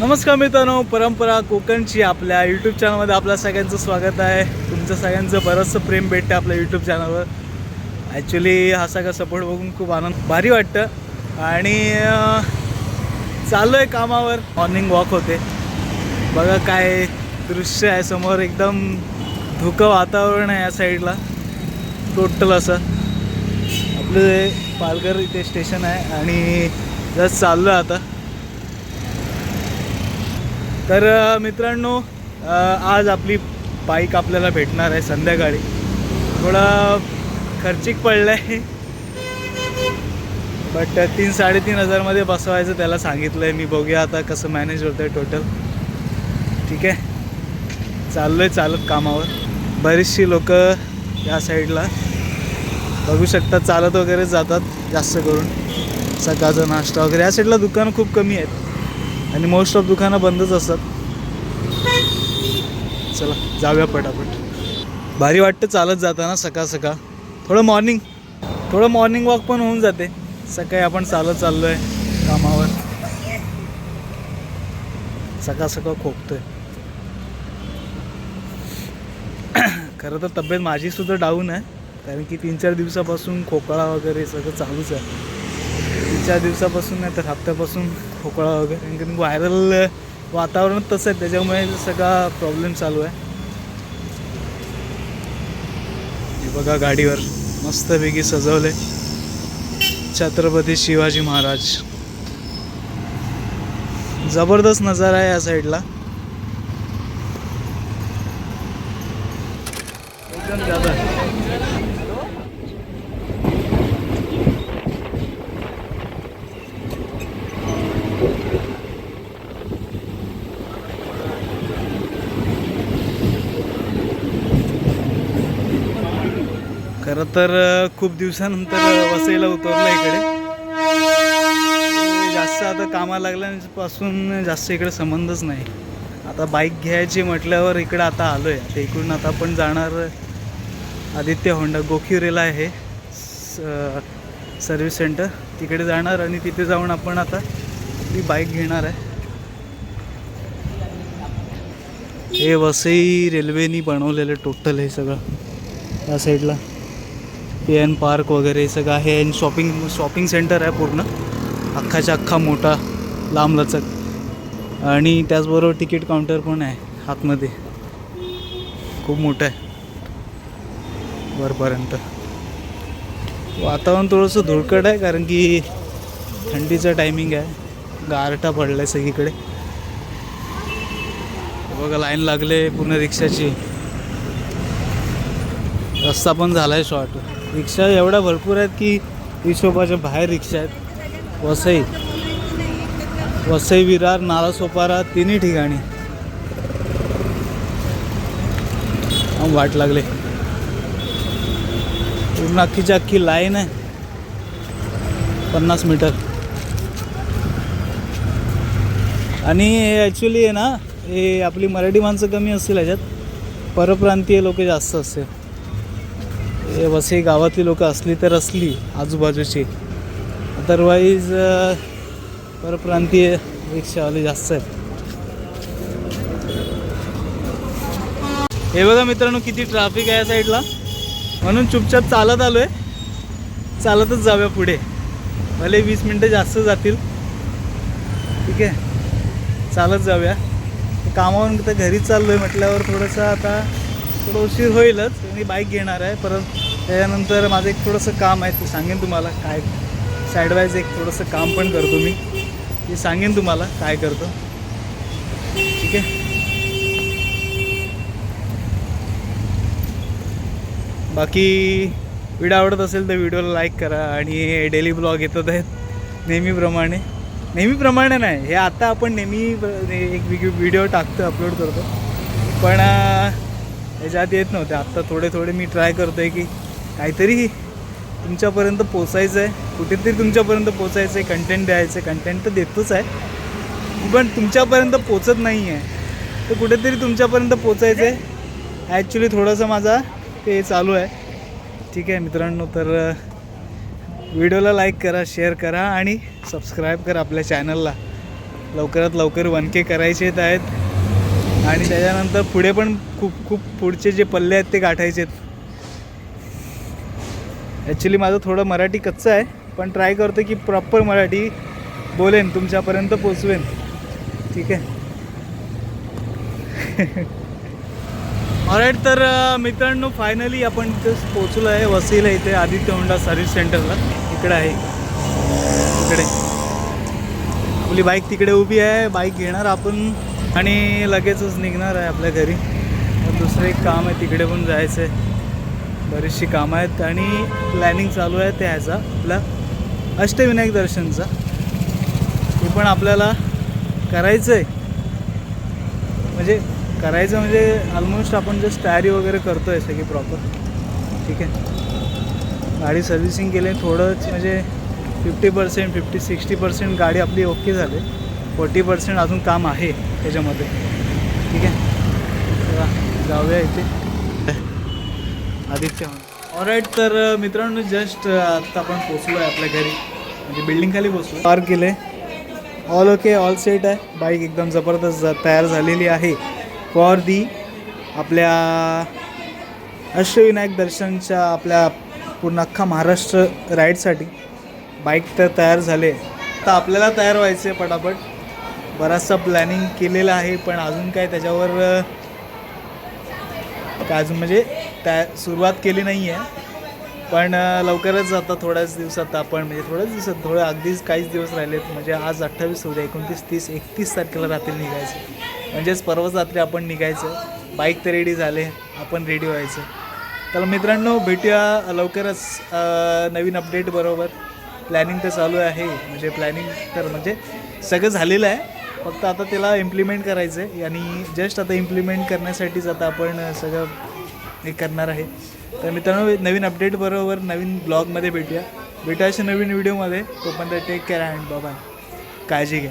नमस्कार मित्रांनो परंपरा कोकणची आपल्या यूट्यूब चॅनलमध्ये आपल्या सगळ्यांचं स्वागत आहे. तुमचं सगळ्यांचं बरंचसं प्रेम भेटतं आपल्या यूट्यूब चॅनलवर ॲक्च्युली हा सगळा सपोर्ट बघून खूप आनंद भारी वाटतं. आणि चाललो आहे कामावर. मॉर्निंग वॉक होते. बघा काय दृश्य आहे समोर. एकदम धुकं वातावरण आहे या साईडला टोटल असं. आपलं पालघर इथे स्टेशन आहे. आणि जस्ट चाललो आहे आता. तर मित्रांनो आज आपली बाईक आपल्याला भेटणार आहे संध्याकाळी. थोडा खर्चिक पडला आहे बट तीन साडेतीन हजारमध्ये बसवायचं त्याला सांगितलं आहे मी बघूया आता कसं मॅनेज होतं आहे टोटल ठीक आहे? चाललो आहे चालत कामावर. बरीचशी लोक या साईडला बघू शकतात. चालत वगैरे जातात जास्त करून. सकाळचा नाश्ता वगैरे. या साईडला दुकानं खूप कमी आहेत. आणि मोस्ट ऑफ दुकानं बंदच असतात. चला जाऊया पटापट. भारी वाटतं चालत जाताना सकाळ सकाळ. थोडं मॉर्निंग थोडं मॉर्निंग वॉक पण होऊन जाते. सकाळी आपण चालत चाललो आहे कामावर. सकाळ सकाळ खोकतोय. खरं तर तब्येत माझी सुद्धा डाऊन आहे. कारण की तीन चार दिवसापासून खोकळा वगैरे सगळं चालूच आहे. तीन चार दिवसापासून नाही तर हप्त्यापासून खोकळा वगैरे. कारण व्हायरल वातावरण तसं आहे त्याच्यामुळे सगळा प्रॉब्लेम चालू आहे. हे बघा गाडीवर मस्तपैकी सजवले छत्रपती शिवाजी महाराज. जबरदस्त नजारा आहे या साईडला एकदम ज्यादा खरं तर खूप दिवसानंतर वसईला उतरलं इकडे. म्हणजे जास्त आता कामाला लागल्यापासून जास्त इकडे संबंधच नाही. आता बाईक घ्यायची म्हटल्यावर इकडं आता आलो आहे आता इकडून आता आपण जाणार आदित्य होंडा गोखिरेला आहे. सर्व्हिस सेंटर तिकडे जाणार आणि तिथे जाऊन आपण आता ती बाईक घेणार आहे. हे वसई रेल्वेनी बनवलेलं टोटल हे सगळं. त्या साईडला एन पार्क वगैरे सगळं आहे. आणि शॉपिंग शॉपिंग सेंटर आहे पूर्ण. अख्खाच्या अख्खा मोठा लांब लचक. आणि त्याचबरोबर तिकीट काउंटर पण आहे आतमध्ये. खूप मोठं आहे. वरपर्यंत. वातावरण थोडंसं धुळकट आहे कारण की थंडीचं टायमिंग आहे. गारठा पडला आहे सगळीकडे. बघा लाईन लागले पूर्ण रिक्षाची. रस्ता पण झाला आहे शॉर्ट रिक्षा एवढ्या भरपूर आहेत की हिशोबाच्या बाहेर रिक्षा आहेत. वसई. वसई विरार नालासोपारा तिन्ही ठिकाणी. वाट लागले. पूर्ण अख्खीची अख्खी लाईन आहे. पन्नास मीटर. आणि हे ॲक्च्युली आहे ना हे आपली मराठी माणसं कमी असतील ह्याच्यात. परप्रांतीय लोक जास्त असतील. हे वसई गावातली लोक असली तर असली आजूबाजूची. अदरवाईज परप्रांतीय रिक्षावाले जास्त आहेत. हे बघा मित्रांनो किती ट्रॅफिक आहे या साईडला म्हणून चुपचाप चालत आलो आहे चालतच जाऊया पुढे. भले वीस मिनटं जास्त जातील. ठीक आहे. चालत जाऊया. कामावरून तर घरीच चाललो आहे म्हटल्यावर थोडंसं आता थोडं उशीर होईलच मी बाईक घेणार आहे परत त्याच्यानंतर माझं एक थोडंसं काम आहे ते सांगेन तुम्हाला काय साईडवाईज एक थोडंसं काम पण करतो मी. ते सांगेन तुम्हाला काय करतो. ठीक आहे? बाकी व्हिडिओ आवडत असेल तर व्हिडिओला लाईक करा आणि डेली ब्लॉग येतात आहेत नेहमीप्रमाणे. नेहमीप्रमाणे नाही हे आता आपण नेहमी एक व्हिडिओ टाकतो अपलोड करतो. पण अं, ह्याच्यात येत नव्हते. आत्ता थोडे थोडे मी ट्राय करतो आहे की काहीतरी तुमच्यापर्यंत पोचायचं आहे कुठेतरी तुमच्यापर्यंत पोचायचं आहे कंटेंट द्यायचं आहे कंटेंट तर देतोच आहे. पण तुमच्यापर्यंत पोचत नाही आहे तर कुठेतरी तुमच्यापर्यंत पोचायचं आहे ॲक्च्युली थोडंसं माझा ते चालू आहे. ठीक आहे मित्रांनो तर व्हिडिओला लाईक करा शेअर करा आणि सबस्क्राईब करा आपल्या चॅनलला लवकरात लवकर वन के करायचे आहेत. आणि त्याच्यानंतर पुढे पण खूप खूप पुढचे जे पल्ले आहेत ते गाठायचे आहेत. ॲक्च्युली माझं थोडं मराठी कच्चं आहे पण ट्राय करतो की प्रॉपर मराठी बोलेन तुमच्यापर्यंत पोचवेन. ठीक आहे? ऑराईट तर मित्रांनो फायनली आपण इथे पोचलो आहे वसईला इथे आदित्य होंडा सर्व्हिस सेंटरला इकडे आहे. इकडे. आपली बाईक तिकडे उभी आहे. बाईक घेणार आपण. आणि लगेचच निघणार आहे आपल्या घरी. दुसरं एक काम आहे तिकडे पण जायचं आहे बरीचशी कामं आहेत आणि प्लॅनिंग चालू आहे ते ह्याचा आपला अष्टविनायक दर्शनचा. ते पण आपल्याला करायचं आहे म्हणजे करायचं म्हणजे ऑलमोस्ट आपण जस्ट तयारी वगैरे करतो आहे सगळी प्रॉपर ठीक आहे? गाडी सर्व्हिसिंग केली थोडंच म्हणजे fifty percent fifty sixty percent गाडी आपली ओके झाली. फोर्टी पर्सेंट अजून काम आहे त्याच्यामध्ये. ठीक आहे? जाऊया इथे. आदित्य. ऑराईट तर मित्रांनो जस्ट आत्ता आपण पोचलो आहे आपल्या घरी. म्हणजे बिल्डिंग खाली पोचलो पार्क केले. ऑल ओके ऑल सेट आहे. बाईक एकदम जबरदस्त तयार झालेली आहे. फॉर दी आपल्या अष्टविनायक दर्शनच्या आपल्या पूर्ण अख्खा महाराष्ट्र राईडसाठी बाईक तर तयार झाले. तर आपल्याला तयार व्हायचं आहे पटापट. बराचसा प्लॅनिंग केलेलं आहे पण अजून काय त्याच्यावर काय अजून म्हणजे त्या सुरुवात केली नाही आहे पण लवकरच आता थोड्याच दिवसात आपण म्हणजे थोड्याच दिवसात थोडं अगदीच काहीच दिवस राहिलेत म्हणजे आज अठ्ठावीस उद्या एकोणतीस तीस एकतीस तारखेला रात्री निघायचं. म्हणजेच परवाच रात्री आपण निघायचं. बाईक तर रेडी झाले आपण रेडी व्हायचं. तर मित्रांनो भेटूया लवकरच नवीन अपडेट बरोबर. प्लॅनिंग तर चालू आहे म्हणजे प्लॅनिंग तर म्हणजे सगळं झालेलं आहे. फक्त आता त्याला इम्प्लिमेंट करायचं आहे आणि जस्ट आता इम्प्लिमेंट करण्यासाठीच आता आपण सगळं हे करणार आहे. तर मित्रांनो नवीन अपडेट बरोबर नवीन ब्लॉगमध्ये भेटूया. भेटूया नवीन व्हिडिओमध्ये तोपर्यंत टेक केअर अँड बाबा काळजी घ्या.